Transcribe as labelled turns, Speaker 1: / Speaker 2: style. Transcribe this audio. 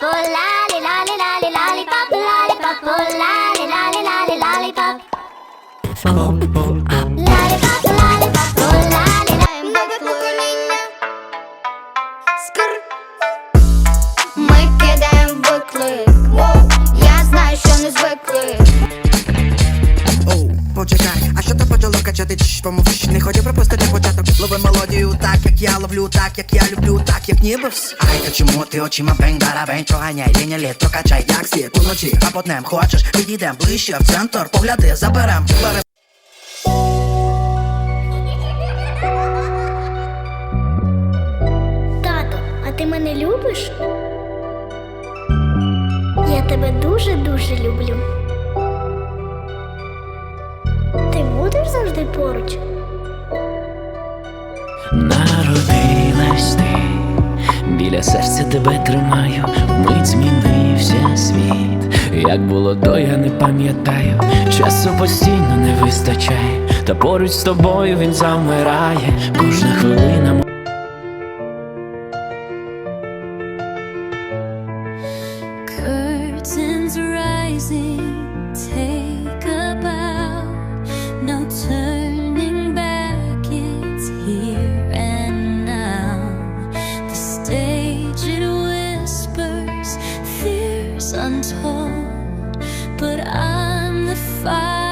Speaker 1: lollipop, oh lolly, lolly, lolly,
Speaker 2: lollipop, lollipop, oh lolly, lolly, lolly, lollipop. Lollipop, lollipop. Не хотів пропустити початок Лови мелодію так, як я ловлю, так, як я люблю, так, як ніби вс Ай, та чому ти очима бень, барабень Проганяй, лінія літ, прокачай, як слід Уночі, а по днем хочеш, підійдем ближче в центр Погляди, заберем, Бере-
Speaker 3: Тато, а ти мене любиш? Я тебе дуже-дуже люблю. Ти будеш завжди поруч?
Speaker 4: Народилась ти, біля серця тебе тримаю, мить змінився світ. Як було до, я не пам'ятаю, часу постійно не вистачає, та поруч з тобою він замирає, кожна хвилина.
Speaker 5: Untold. But I'm the fire.